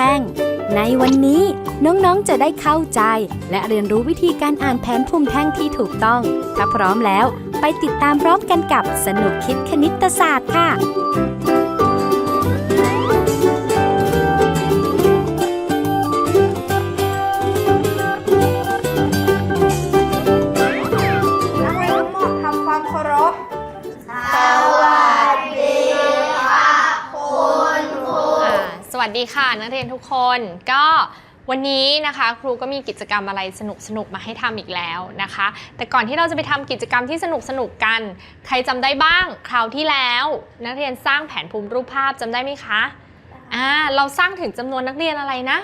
แท่ง ในวันนี้น้องๆจะได้เข้าใจ และเรียนรู้วิธีการอ่านแผนภูมิแท่งที่ถูกต้อง ถ้าพร้อมแล้ว ไปติดตามพร้อมกันกับสนุกคิดคณิตศาสตร์ค่ะ สวัสดีค่ะ นักเรียนทุกคนก็วันนี้นะคะครูก็มีกิจกรรมอะไรสนุกสนุกๆมาให้ทำอีกแล้วนะคะ แต่ก่อนที่เราจะไปทำกิจกรรมที่สนุกสนุกๆกัน ใครจำได้บ้างคราวที่แล้ว นักเรียนสร้างแผนภูมิรูปภาพจำได้ไหมคะอ่าเราสร้างถึงจำนวนนักเรียนอะไรนะ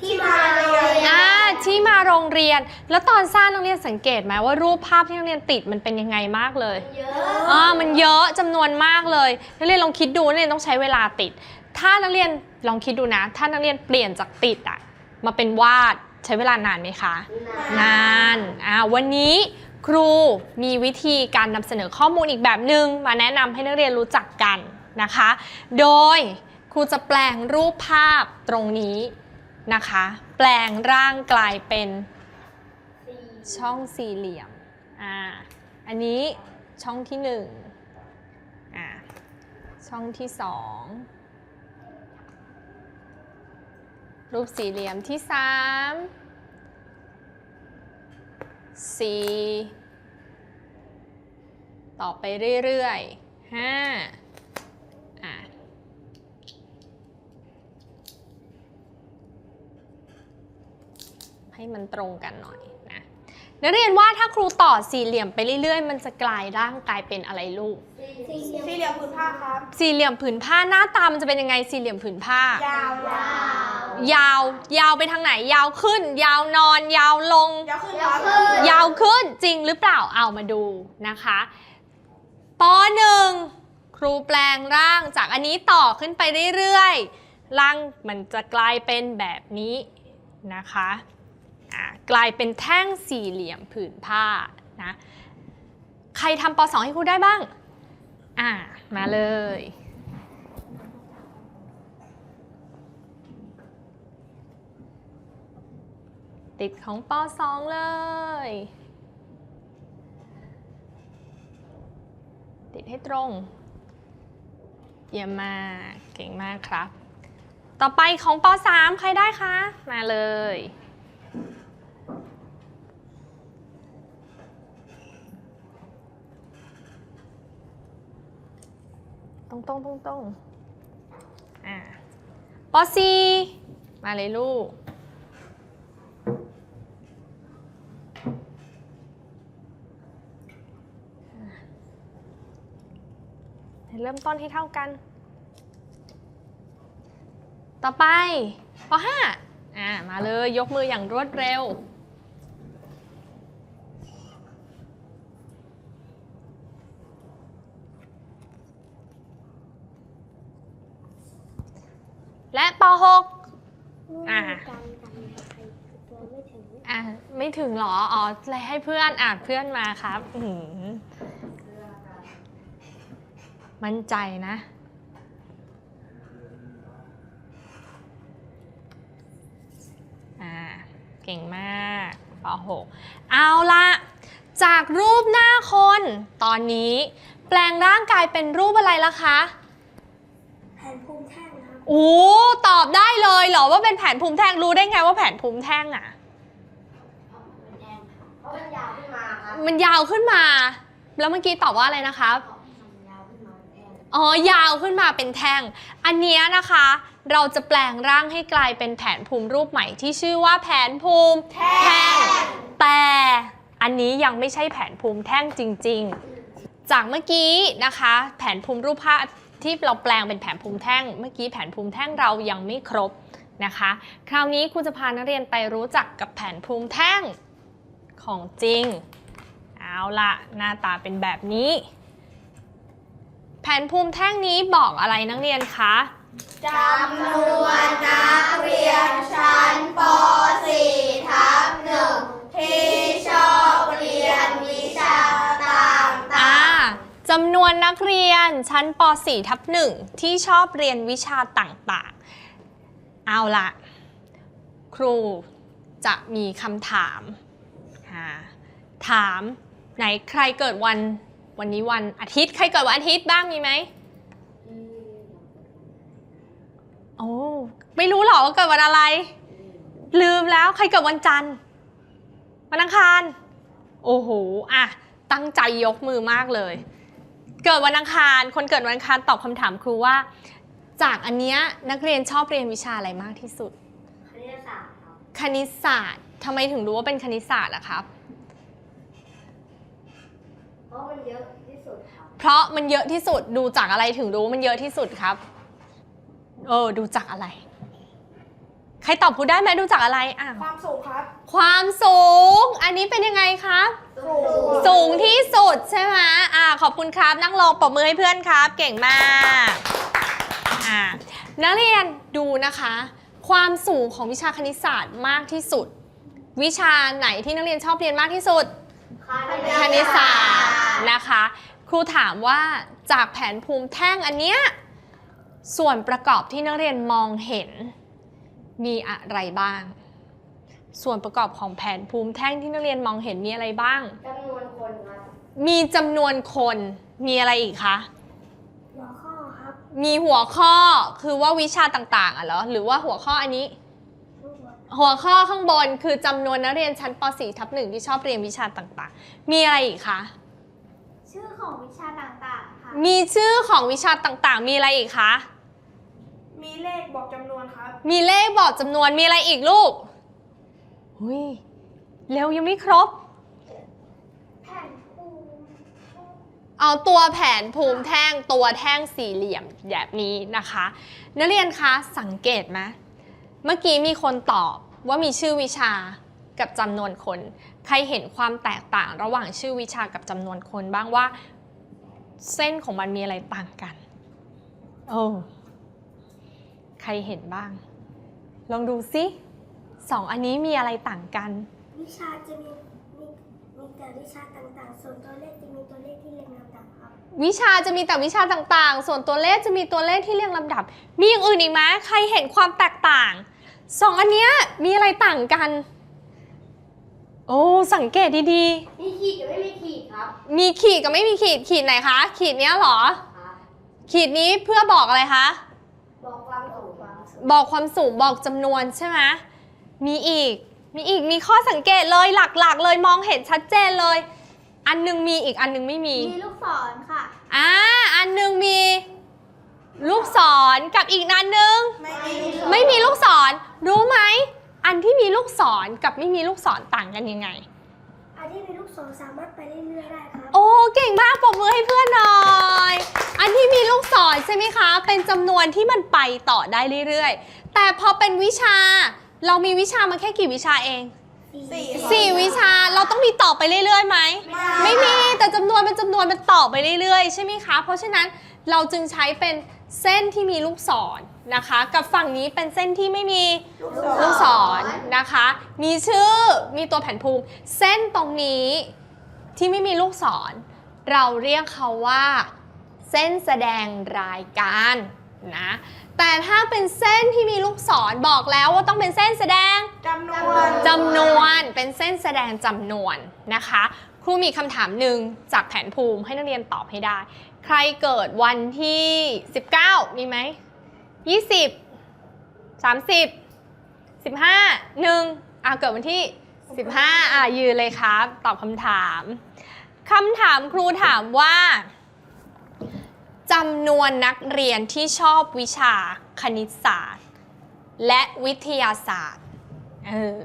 ที่มาเรียนอ่าที่มาโรงเรียน แล้วตอนสร้างนักเรียนสังเกตไหมว่ารูปภาพที่นักเรียนติดมันเป็นยังไงมากเลยเยอะอ่ามันเยอะจำนวนมากเลยนักเรียนลองคิดดูนักเรียนต้องใช้เวลาติด ถ้านักเรียนลองคิดดูนะ ถ้านักเรียนเปลี่ยนจากติดอะมาเป็นวาดใช้เวลานานไหมคะ นานอ่าวันนี้ครูมีวิธีการนำเสนอข้อมูลอีกแบบหนึ่งมาแนะนำให้นักเรียนรู้จักกันนะคะ โดยครูจะแปลงรูปภาพตรงนี้นะคะ แปลงร่างกลายเป็นช่องสี่เหลี่ยมอ่าอันนี้ช่องที่หนึ่งอ่าช่องที่สอง รูปสี่เหลี่ยมที่สามสี่ต่อไปเรื่อยๆห้าอะให้มันตรงกันหน่อยนะนักเรียนว่าถ้าครูต่อสี่เหลี่ยมไปเรื่อยๆ มันจะกลายร่างกลายเป็นอะไรลูก สี่เหลี่ยมผืนผ้าครับ สี่เหลี่ยมผืนผ้าหน้าตามันจะเป็นยังไงสี่เหลี่ยมผืนผ้ายาว ยาวยาวไปทางไหน ยาวขึ้น ยาวนอน ยาวลง ยาวขึ้นครับยาวขึ้นจริงหรือเปล่าเอามาดูนะคะปหนึ่งครูแปลงร่างจากอันนี้ต่อขึ้นไปเรื่อยๆร่างมันจะกลายเป็นแบบนี้นะคะอะกลายเป็นแท่งสี่เหลี่ยมผืนผ้านะใครทำปสองให้ครูได้บ้าง อะมาเลย ติดของป .2 เลย ติดให้ตรง เยี่ยมมาก เก่งมากครับ ต่อไปของป .3 ใครได้คะ มาเลย ตรงตรงตรงตรงอ่าป .4 มาเลยลูก เริ่มต้นให้เท่ากัน ต่อไปป .5 อ่ามาเลยยกมืออย่างรวดเร็ว และป .6 อ่าอ่าไม่ถึงหรอ อ๋อเลยให้เพื่อนอ่าเพื่อนมาครับ อื้อหือ มั่นใจนะ อ่า เก่งมากป .6 เอาละจากรูปหน้าคน ตอนนี้แปลงร่างกายเป็นรูปอะไรล่ะคะแผ่นภูมิแท่งครับโอ้ตอบได้เลยเหรอว่าเป็นแผนภูมิแท่งรู้ได้ไงว่าแผนภูมิแท่งอะเพราะมันยาวขึ้นมาครับมันยาวขึ้นมา แล้วเมื่อกี้ตอบว่าอะไรนะครับ ยาวขึ้นมาแท่ง อ๋อยาวขึ้นมาเป็นแท่ง อันนี้นะคะ เราจะแปลงร่างให้กลายเป็นแผนภูมิรูปใหม่ที่ชื่อว่าแผนภูมิแท่งแต่อันนี้ยังไม่ใช่แผนภูมิแท่งจริง ๆ จากเมื่อกี้นะคะ แผนภูมิรูปภาพที่เราแปลงเป็นแผนภูมิแท่ง เมื่อกี้แผนภูมิแท่งเรายังไม่ครบนะคะ คราวนี้ครูจะพานักเรียนไปรู้จักกับแผนภูมิแท่งของจริง เอาละหน้าตาเป็นแบบนี้ ผนภูมิแท่งนี้บอกอะไรนักเรียนคะจำนวนนักเรียนชั้นป .4 ทับหนึ่งที่ชอบเรียนวิชาต่างอ่าจำนวนนักเรียนชั้นป .4 ทับ1ที่ชอบเรียนวิชาต่างๆ เอาละครูจะมีคำถามอ่าถามไหนใครเกิดวัน วันนี้วันอาทิตย์ ใครเกิดวันอาทิตย์บ้างมีไหมโอ้ไม่รู้หรอว่าเกิดวันอะไร ลืมแล้วใครเกิดวันจันทร์ วันอังคาร โอ้โหอะตั้งใจยกมือมากเลย เกิดวันอังคาร คนเกิดวันอังคารตอบคำถามครูว่า จากอันเนี้ยนักเรียนชอบเรียนวิชาอะไรมากที่สุด คณิตศาสตร์ครับ คณิตศาสตร์ทำไมถึงรู้ว่าเป็นคณิตศาสตร์อะครับ เพราะมันเยอะที่สุดครับ เพราะมันเยอะที่สุดดูจากอะไรถึงรู้ว่ามันเยอะที่สุดครับ เออ ดูจากอะไร ใครตอบครูได้ไหมดูจากอะไรอะความสูงครับ ความสูง อันนี้เป็นยังไงครับ สูงสูงที่สุดใช่ไหมอ่าขอบคุณครับ นั่งลงปรบมือให้เพื่อนครับ เก่งมากอ่านักเรียนดูนะคะ ความสูงของวิชาคณิตศาสตร์มากที่สุด วิชาไหนที่นักเรียนชอบเรียนมากที่สุดคณิตศาสตร์นะคะ ครูถามว่าจากแผนภูมิแท่งอันเนี้ยส่วนประกอบที่นักเรียนมองเห็น มีอะไรบ้าง ส่วนประกอบของแผนภูมิแท่งที่นักเรียนมองเห็นมีอะไรบ้าง จำนวนคนครับมีจำนวนคนมีอะไรอีกคะ หัวข้อครับมีหัวข้อคือว่าวิชาต่างๆอะเหรอหรือว่าหัวข้ออันนี้หัวข้อข้างบนคือจำนวนนักเรียนชั้นป .4 ทับหนึ่งที่ชอบเรียนวิชาต่างๆ มีอะไรอีกคะ ชื่อของวิชาต่างๆ ค่ะ มีชื่อของวิชาต่างๆ มีอะไรอีกคะ มีเลขบอกจำนวนครับ มีเลขบอกจำนวน มีอะไรอีกลูกหุยเร็วยังไม่ครบ แผ่นภูมิเอาตัวแผนภูมิแท่งตัวแท่งสี่เหลี่ยมแบบนี้นะคะ นักเรียนคะสังเกตไหมเมื่อกี้มีคนตอบว่ามีชื่อวิชากับจำนวนคน ใครเห็นความแตกต่างระหว่างชื่อวิชากับจำนวนคนบ้างว่า เส้นของมันมีอะไรต่างกันโอ้ใครเห็นบ้าง ลองดูซิสองอันนี้มีอะไรต่างกัน วิชาจะมีมีมีแต่วิชาต่างๆ ส่วนตัวเลขจะมีตัวเลขที่เรียงลำดับครับ วิชาจะมีแต่วิชาต่างๆ ส่วนตัวเลขจะมีตัวเลขที่เรียงลำดับ มีอย่างอื่นอีกไหมใครเห็นความแตกต่างสองอันเนี้ยมีอะไรต่างกัน โอ้สังเกตดีมีขีดกับไม่มีขีดครับๆ มีขีดกับไม่มีขีดขีดไหนคะ ขีดเนี้ยเหรอ ครับขีดนี้เพื่อบอกอะไรคะ บอกความสูงความสูงบอกความสูงบอกจำนวนใช่ไหมมีอีก มีอีก มีข้อสังเกตเลยหลักๆ เลยมองเห็นชัดเจนเลย อันหนึงมีอีกอันหนึงไม่มี มีลูกศรค่ะ อ่า อันหนึงมีลูกศรกับอีกนันหนึง ไม่มีไม่มีลูกศร รู้ไหม อันที่มีลูกศรกับไม่มีลูกศรต่างกันยังไง อันที่มีลูกศรสามารถไปเรื่อยๆได้ครับ โอ้เก่งมากปรบมือให้เพื่อนหน่อย อันที่มีลูกศรใช่ไหมคะ เป็นจำนวนที่มันไปต่อได้เรื่อยๆ แต่พอเป็นวิชา เรามีวิชามาแค่กี่วิชาเองสี่สี่วิชาเราต้องมีต่อไปเรื่อยๆไหมไม่มีแต่จำนวนเป็นจำนวนมันต่อไปเรื่อยๆ ใช่ไหมคะ เพราะฉะนั้นเราจึงใช้เป็นเส้นที่มีลูกศร นะคะ กับฝั่งนี้เป็นเส้นที่ไม่มีลูกศรนะคะ มีชื่อมีตัวแผ่นภูมิ เส้นตรงนี้ที่ไม่มีลูกศร เราเรียกเขาว่า เส้นแสดงรายการนะแต่ถ้าเป็นเส้นที่มีลูกศรบอกแล้วว่าต้องเป็นเส้นแสดงจำนวนจำนวนเป็นเส้นแสดงจำนวนนะคะ ครูมีคำถามหนึ่งจากแผนภูมิให้นักเรียนตอบให้ได้ ใครเกิดวันที่ 19 มีไหม 20 30 15 1อะเกิดวันที่15อะยืนเลยครับ ตอบคำถามคำถามครูถามว่าจำนวนนักเรียนที่ชอบวิชาคณิตศาสตร์ และวิทยาศาสตร์เออ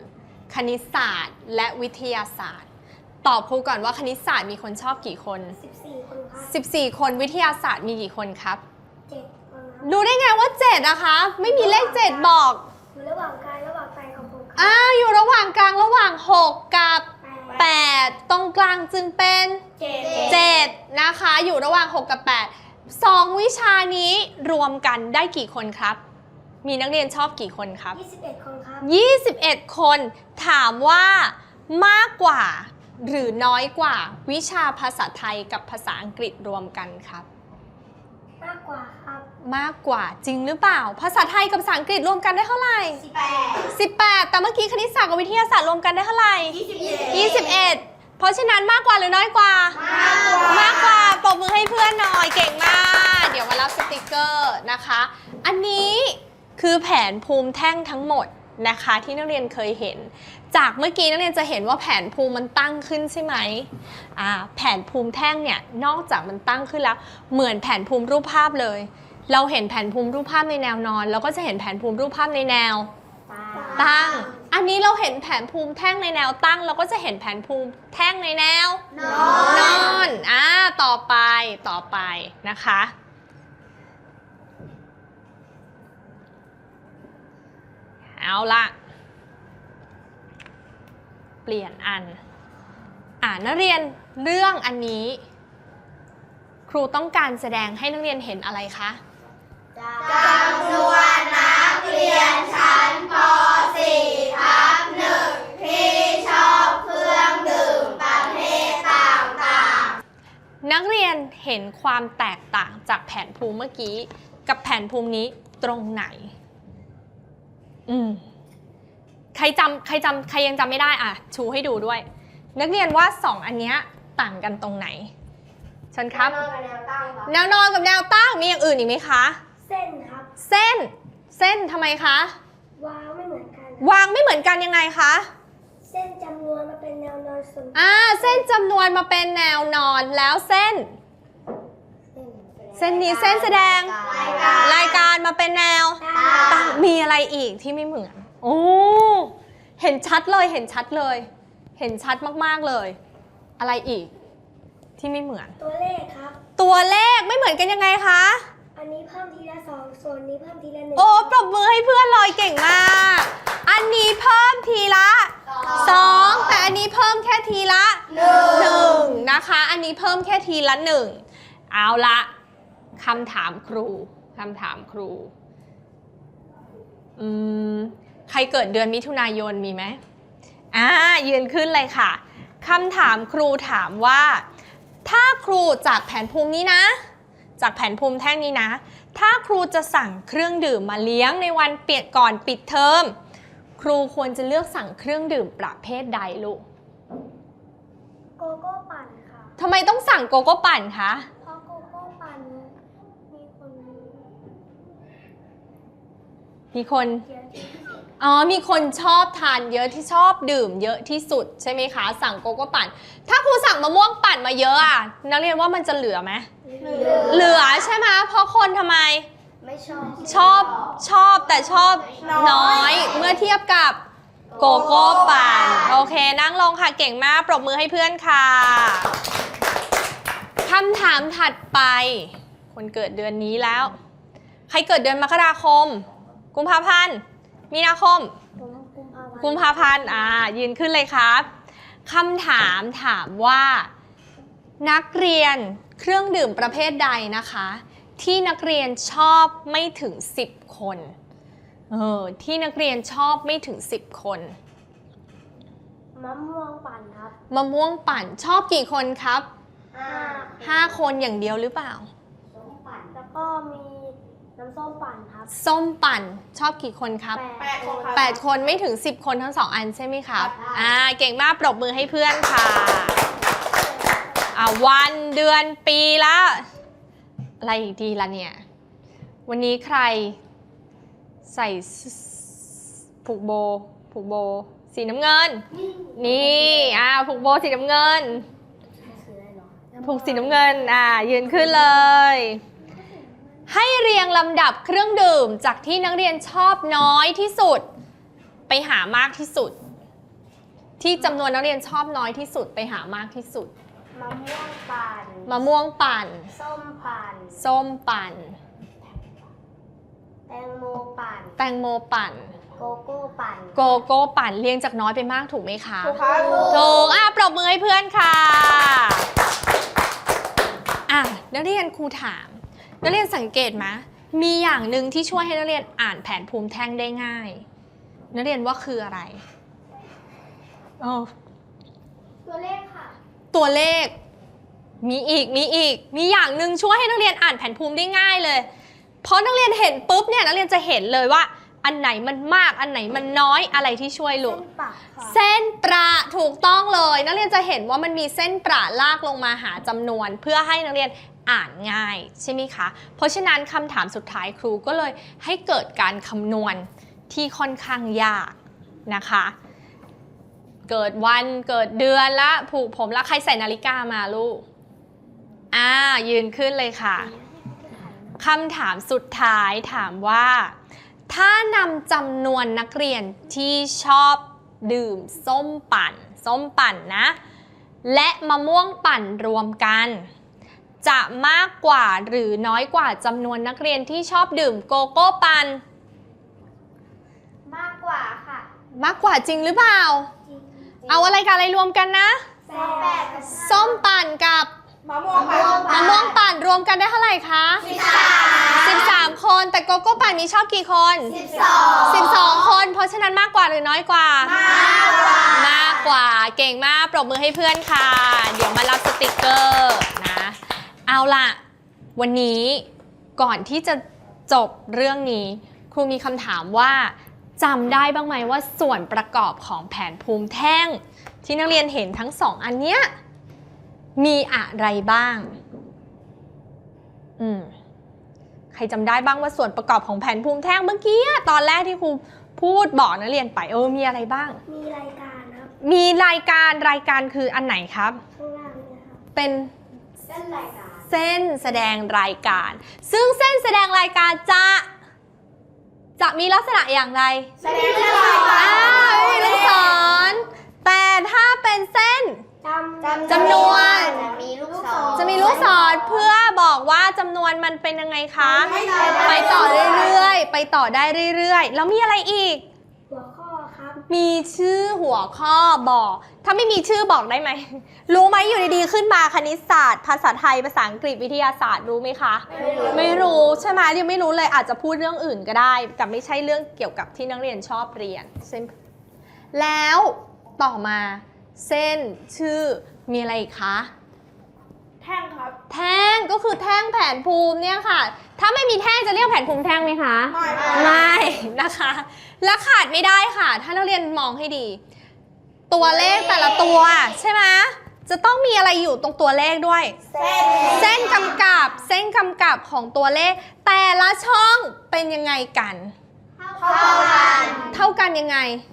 คณิตศาสตร์ และวิทยาศาสตร์ ตอบครูก่อนว่าคณิตศาสตร์มีคนชอบกี่คน 14 คนครับ14 คนวิทยาศาสตร์มีกี่คนครับ7คนครับ ดูได้ไงว่า7นะคะ ไม่มีเลข7บอก อยู่ระหว่างกลางระหว่างแปดกับหกคอ่ารับอยู่ระหว่างกลางระหว่าง 6 กับ แปด8ตรงกลางจึงเป็น เจ็ด7นะคะ อยู่ระหว่าง 6 กับ 8 2 วิชานี้รวมกันได้กี่คนครับ มีนักเรียนชอบกี่คนครับ21คนครับ21 คนถามว่ามากกว่า หรือน้อยกว่าวิชาภาษาไทยกับภาษาอังกฤษรวมกันครับ มากกว่าครับ มากกว่าจริงหรือเปล่า ภาษาไทยกับภาษาอังกฤษรวมกันได้เท่าไหร่ สิบแปด 18 แต่เมื่อกี้คณิตศาสตร์กับวิทยาศาสตร์รวมกันได้เท่าไหร่ยี่สิบเอ็ด21 เพราะฉะนั้นมากกว่าหรือน้อยกว่า มากกว่า ปรบมือให้เพื่อนหน่อย เก่งมาก เดี๋ยวมารับสติกเกอร์นะคะ อันนี้คือแผนภูมิแท่งทั้งหมดนะคะที่นักเรียนเคยเห็น จากเมื่อกี้นักเรียนจะเห็นว่าแผนภูมิมันตั้งขึ้นใช่ไหมอ่าแผนภูมิแท่งเนี่ยนอกจากมันตั้งขึ้นแล้ว เหมือนแผนภูมิรูปภาพเลย เราเห็นแผนภูมิรูปภาพในแนวนอน เราก็จะเห็นแผนภูมิรูปภาพในแนว ตั้ง อันนี้เราเห็นแผนภูมิแท่งในแนวตั้ง เราก็จะเห็นแผนภูมิแท่งในแนว นอนอ่าต่อไปต่อไปนะคะ เอาละเปลี่ยนอัน อ่านักเรียนเรื่องอันนี้ ครูต้องการแสดงให้นักเรียนเห็นอะไรคะ จำนวนนักเรียนชั้นป .4 ทับหนึ่งที่ชอบเครื่องดื่มประเภทต่างๆนักเรียนเห็นความแตกต่างจากแผนภูมิเมื่อกี้ กับแผนภูมินี้ตรงไหน อืม ใครจำใครจำใครยังจำไม่ได้อะ ชูให้ดูด้วย นักเรียนว่าสองอันเนี้ยต่างกันตรงไหนเชิญครับแนวนอนกับแนวตั้งมีอย่างอื่นอีกไหมคะเส้นครับ เส้น เส้นทำไมคะ วางไม่เหมือนกันวางไม่เหมือนกันยังไงคะ เส้นจำนวนมาเป็นแนวนอนส่วนอ่า เส้นจำนวนมาเป็นแนวนอนแล้วเส้น เส้นนี้เส้นแสดง รายการมาเป็นแนวตั้งมีอะไรอีกที่ไม่เหมือน โอ้ เห็นชัดเลย เห็นชัดเลย เห็นชัดมากๆเลย อะไรอีกที่ไม่เหมือน ตัวเลขครับ ตัวเลขไม่เหมือนกันยังไงคะ อันนี้เพิ่มทีละสองส่วนนี้เพิ่มทีละหนึ่งโอ้ปรบมือให้เพื่อนเลยเก่งมาก อันนี้เพิ่มทีละสองแต่อันนี้เพิ่มแค่ทีละหนึ่งนะคะ อันนี้เพิ่มแค่ทีละหนึ่งเอาละคำถามครูคำถามครูอืมใครเกิดเดือนมิถุนายนมีไหมอ่ายืนขึ้นเลยค่ะคำถามครูถามว่า ถ้าครูจากแผนภูมินี้นะ จากแผนภูมิแท่งนี้นะ ถ้าครูจะสั่งเครื่องดื่มมาเลี้ยงในวันเปียกก่อนปิดเทอม ครูควรจะเลือกสั่งเครื่องดื่มประเภทใดลูก โกโก้ปั่นค่ะ ทำไมต้องสั่งโกโก้ปั่นคะ เพราะโกโก้ปั่นมีคน มีคนเยอะที่สุดอ๋อ มีคนชอบทานเยอะที่ชอบดื่มเยอะที่สุดใช่ไหมคะ สั่งโกโก้ปั่น ถ้าครูสั่งมะม่วงปั่นมาเยอะอะ นักเรียนว่ามันจะเหลือไหมเหลือใช่ไหมเพราะคนทำไม ไม่ชอบ ชอบชอบแต่ชอบน้อยเมื่อเทียบกับโกโก้ปั่น โอเค นั่งลงค่ะเก่งมาก ปรบมือให้เพื่อนค่ะคำถามถัดไป คนเกิดเดือนนี้แล้ว ใครเกิดเดือนมกราคม กุมภาพันธ์ มีนาคม ผมกุมภาพันธ์กุมภาพันธ์อ่ายืนขึ้นเลยครับคำถามถามว่า นักเรียนเครื่องดื่มประเภทใดนะคะ ที่นักเรียนชอบไม่ถึง 10 คนเออที่นักเรียนชอบไม่ถึง 10 คน มะม่วงปั่นครับมะม่วงปั่นชอบกี่คนครับ ห้า5คนอย่างเดียวหรือเปล่าส้มปั่นแล้วก็มี น้ำส้มปั่นครับส้มปั่นชอบกี่คนครับ แปดคนครับ 8 คนไม่ถึง 10 คนทั้ง 2 อันใช่ไหมครับครับอ่า เก่งมาก ปรบมือให้เพื่อนค่ะ อ่าวันเดือนปีละ อะไรอีกดีละเนี่ย วันนี้ใคร ใส่สผูกโบ ผูกโบ สีน้ำเงิน นี่ อ่า ผูกโบสีน้ำเงิน ผูกสีน้ำเงิน อ่า ยืนขึ้นเลย ให้เรียงลำดับเครื่องดื่มจากที่นักเรียนชอบน้อยที่สุด ไปหามากที่สุด ที่จำนวนนักเรียนชอบน้อยที่สุดไปหามากที่สุด มะม่วงปั่นมะม่วงปั่น ส้มปั่นส้มปั่น แตงโมปั่นแตงโมปั่น โกโก้ปั่นโกโก้ปั่นเรียงจากน้อยไปมากถูกไหมคะถูกครับถูกอะปรบมือให้เพื่อนค่ะ อะนักเรียนครูถาม นักเรียนสังเกตไหมมีอย่างหนึ่งที่ช่วยให้นักเรียนอ่านแผนภูมิแท่งได้ง่าย นักเรียนว่าคืออะไรอ๋อตัวเลขค่ะ ตัวเลข มีอีก มีอีก มีอย่างหนึ่งช่วยให้นักเรียนอ่านแผนภูมิได้ง่ายเลย เพราะนักเรียนเห็นปุ๊บเนี่ยนักเรียนจะเห็นเลยว่า อันไหนมันมาก อันไหนมันน้อย อะไรที่ช่วยลูก เส้นปากค่ะเส้นประถูกต้องเลย นักเรียนจะเห็นว่ามันมีเส้นประลากลงมาหาจำนวน เพื่อให้นักเรียน อ่านง่ายใช่ไหมคะ เพราะฉะนั้นคำถามสุดท้ายครูก็เลยให้เกิดการคำนวณที่ค่อนข้างยากนะคะ เกิดวันเกิดเดือนละผูกผมแล้วใครใส่นาฬิกามาลูก อ่า ยืนขึ้นเลยค่ะคำถามสุดท้ายถามว่า ถ้านำจำนวนนักเรียนที่ชอบดื่มส้มปั่น ส้มปั่นนะ และมะม่วงปั่นรวมกัน จะมากกว่าหรือน้อยกว่าจำนวนนักเรียนที่ชอบดื่มโกโก้ปั่นมากกว่าค่ะ มากกว่าจริงหรือเปล่า เอาอะไรกับอะไรรวมกันนะแปดแปดกับส้มปั่นกับมะม่วงปั่นมะม่วงปั่นรวมกันได้เท่าไหร่คะสิบสาม13 คนแต่โกโก้ปั่นมีชอบกี่คนสิบสอง12 คน เพราะฉะนั้นมากกว่าหรือน้อยกว่า มากกว่า มากกว่า เก่งมาก ปรบมือให้เพื่อนค่ะ เดี๋ยวมารับสติกเกอร์นะ เอาล่ะวันนี้ก่อนที่จะจบเรื่องนี้ครูมีคำถามว่าจำได้บ้างไหมว่าส่วนประกอบของแผนภูมิแท่ง ที่นักเรียนเห็นทั้งสองอันเนี้ยมีอะไรบ้าง อืม ใครจำได้บ้างว่าส่วนประกอบของแผนภูมิแท่งเมื่อกี้อะตอนแรกที่ครูพูดบอกนักเรียนไปเออมีอะไรบ้าง มีรายการครับ มีรายการรายการคืออันไหนครับข้างล่างเนี่ยครับเป็นเส้นรายการ เส้นแสดงรายการ ซึ่งเส้นแสดงรายการจะ จะมีลักษณะอย่างไรแสดงเส้นรายการอ่าไม่มีลูกศรแต่ถ้าเป็นเส้นจำจำนวน จะมีลูกศรจะมีลูกศรเพื่อบอกว่าจำนวนมันเป็นยังไงคะไม่ต่อไปต่อเรื่อยๆ ไปต่อได้เรื่อยๆ แล้วมีอะไรอีกหัวข้อครับ มีชื่อหัวข้อบอก ถ้าไม่มีชื่อบอกได้ไหม รู้ไหมอยู่ดีๆ ขึ้นมาคณิตศาสตร์ ภาษาไทย ภาษาอังกฤษวิทยาศาสตร์รู้ไหมคะ ไม่รู้ใช่ไหมยังไม่รู้เลยอาจจะพูดเรื่องอื่นก็ได้ แต่ไม่ใช่เรื่องเกี่ยวกับที่นักเรียนชอบเรียนเช่นแล้วต่อมาเส้นชื่อมีอะไรอีกคะ แท่งครับ แท่งก็คือแท่งแผนภูมิเนี่ยค่ะ ถ้าไม่มีแท่งจะเรียกแผนภูมิแท่งไหมคะ ไม่ไม่นะคะ และขาดไม่ได้ค่ะ ถ้านักเรียนมองให้ดี ตัวเลขแต่ละตัวใช่ไหมจะต้องมีอะไรอยู่ตรงตัวเลขด้วย เส้นเส้นกำกับ เส้นกำกับของตัวเลข แต่ละช่องเป็นยังไงกัน เท่ากัน เท่ากันยังไงอยู่ตรงกัน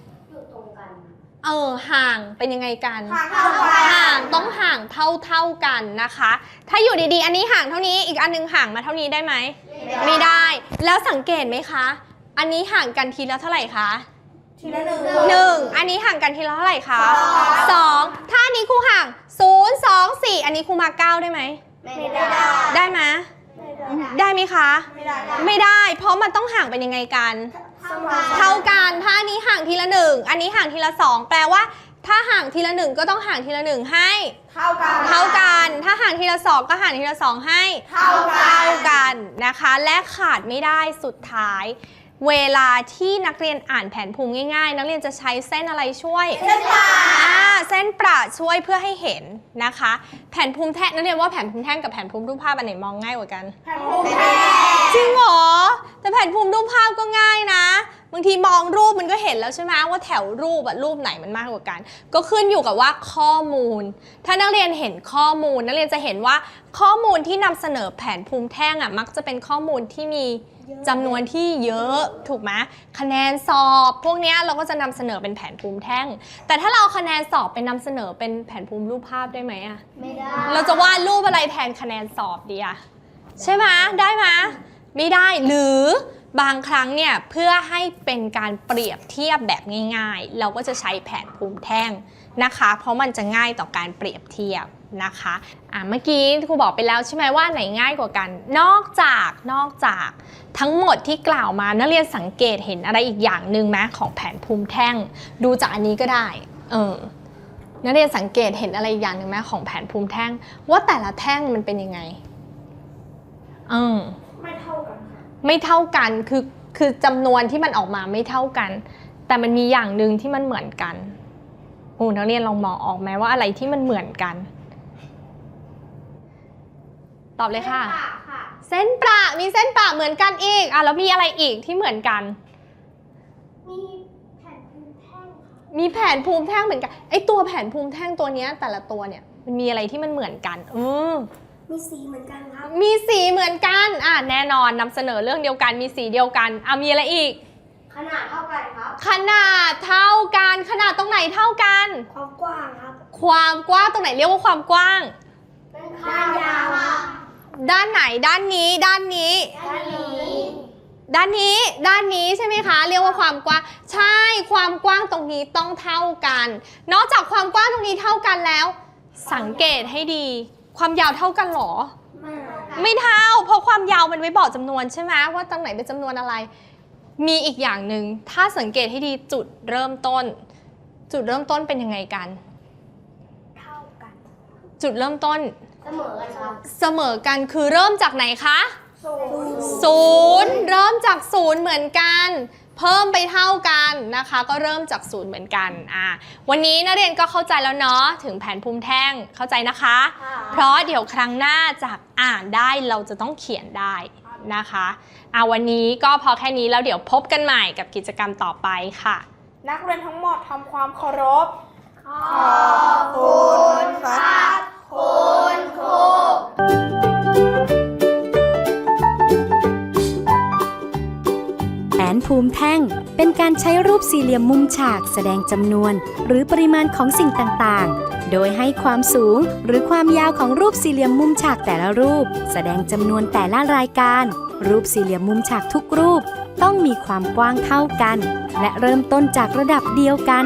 เออห่างเป็นยังไงกัน ห่างเท่ากัน ห่างต้องห่างเท่าเท่าๆกันนะคะ ถ้าอยู่ดีๆ อันนี้ห่างเท่านี้อีกอันหนึงห่างมาเท่านี้ได้ไหมไม่ได้ แล้วสังเกตไหมคะ อันนี้ห่างกันทีละเท่าไหร่คะทีละหนึ่ง หนึ่งอันนี้ห่างกันทีละเท่าไหร่คะสองสองถ้าอันนี้ครูห่างศูนย์สองสี่อันนี้ครูมาเก้าได้ไหมไม่ได้ ได้ไหมไม่ได้ได้ไหมคะ ไม่ได้ ไม่ได้ เพราะมันต้องห่างเป็นยังไงกัน เท่ากันเท่ากันถ้าอันนี้ห่างทีละหนึ่งอันนี้ห่างทีละสองแปลว่า ถ้าห่างทีละหนึ่งก็ต้องห่างทีละหนึ่งให้ เท่ากัน เท่ากันถ้าห่างทีละสองก็ห่างทีละสองให้ เท่ากัน เท่ากันนะคะ และขาดไม่ได้สุดท้าย เวลาที่นักเรียนอ่านแผนภูมิง่ายๆ นักเรียนจะใช้เส้นอะไรช่วย เส้นปลาอ่าเส้นประช่วยเพื่อให้เห็นนะคะ แผนภูมิแท่งนักเรียนว่าแผนภูมิแท่งกับแผนภูมิรูปภาพอันไหนมองง่ายกว่ากัน แผ่นภูมิแท่งจริงเหรอแต่แผนภูมิรูปภาพก็ง่ายนะ บางทีมองรูปมันก็เห็นแล้วใช่ไหมว่าแถวรูปอะรูปไหนมันมากกว่ากัน ก็ขึ้นอยู่กับว่าข้อมูล ถ้านักเรียนเห็นข้อมูล นักเรียนจะเห็นว่าข้อมูลที่นำเสนอแผนภูมิแท่งอะมักจะเป็นข้อมูลที่มีจำนวนที่เยอะถูกไหมคะแนนสอบพวกเนี้ยเราก็จะนำเสนอเป็นแผนภูมิแท่ง แต่ถ้าเราเอาคะแนนสอบไปนำเสนอเป็นแผนภูมิรูปภาพได้ไหมอะไม่ได้ เราจะวาดรูปอะไรแทนคะแนนสอบดีอะใช่ไหมได้ไหมไม่ได้หรือ บางครั้งเนี่ยเพื่อให้เป็นการเปรียบเทียบแบบง่าย ๆ เราก็จะใช้แผนภูมิแท่งนะคะ เพราะมันจะง่ายต่อการเปรียบเทียบนะคะอะเมื่อกี้ครูบอกไปแล้วใช่ไหมว่าไหนง่ายกว่ากัน นอกจากนอกจากทั้งหมดที่กล่าวมานักเรียนสังเกตเห็นอะไรอีกอย่างหนึ่งไหมของแผนภูมิแท่ง ดูจากอันนี้ก็ได้เออนักเรียนสังเกตเห็นอะไรอีกอย่างหนึ่งไหมของแผนภูมิแท่ง ว่าแต่ละแท่งมันเป็นยังไงเออ ไม่เท่ากันคือคือจำนวนที่มันออกมาไม่เท่ากัน แต่มันมีอย่างหนึ่งที่มันเหมือนกันโอ้นักเรียนลองมองออกไหมว่าอะไรที่มันเหมือนกัน ตอบเลยค่ะปากค่ะเส้นประมีเส้นประเหมือนกันอีกอะแล้วมีอะไรอีกที่เหมือนกัน มีแผ่นพื้นแท่งค่ะมีแผนภูมิแท่งเหมือนกันไอตัวแผนภูมิแท่งตัวเนี้ยแต่ละตัวเนี่ยมันมีอะไรที่มันเหมือนกัน อืม มีสีเหมือนกันครับ มีสีเหมือนกันอะแน่นอนนำเสนอเรื่องเดียวกันมีสีเดียวกันอะมีอะไรอีก ขนาดเท่ากันครับ ขนาดเท่ากันขนาดตรงไหนเท่ากัน ความกว้างครับความกว้างตรงไหนเรียกว่าความกว้างเป็นข้างยาวครับด้านไหนด้านนี้ด้านนี้ ด้านนี้ด้านนี้ด้านนี้ใช่ไหมคะ เรียกว่าความกว้างใช่ความกว้างตรงนี้ต้องเท่ากัน นอกจากความกว้างตรงนี้เท่ากันแล้ว สังเกตให้ดี ความยาวเท่ากันเหรอมากไม่เท่า เพราะความยาวมันไว้บอกจำนวนใช่ไหมว่าตรงไหนเป็นจำนวนอะไร มีอีกอย่างหนึ่งถ้าสังเกตให้ดีจุดเริ่มต้น จุดเริ่มต้นเป็นยังไงกัน เท่ากัน จุดเริ่มต้น เสมอกันครับเสมอกันคือเริ่มจากไหนคะศูนย์ศูนย์เริ่มจากศูนย์เหมือนกัน เพิ่มไปเท่ากันนะคะ ก็เริ่มจากศูนย์เหมือนกันอะวันนี้นักเรียนก็เข้าใจแล้วเนาะถึงแผนภูมิแท่งเข้าใจนะคะ เพราะเดี๋ยวครั้งหน้าจากอ่านได้เราจะต้องเขียนได้นะคะอะวันนี้ก็พอแค่นี้แล้วเดี๋ยวพบกันใหม่กับกิจกรรมต่อไปค่ะ นักเรียนทั้งหมดทำความเคารพขอบคุณครับคุณครู แผนภูมิแท่ง เป็นการใช้รูปสี่เหลี่ยมมุมฉากแสดงจำนวน หรือปริมาณของสิ่งต่างๆ โดยให้ความสูงหรือความยาวของรูปสี่เหลี่ยมมุมฉากแต่ละรูป แสดงจำนวนแต่ละรายการ รูปสี่เหลี่ยมมุมฉากทุกรูป ต้องมีความกว้างเท่ากัน และเริ่มต้นจากระดับเดียวกัน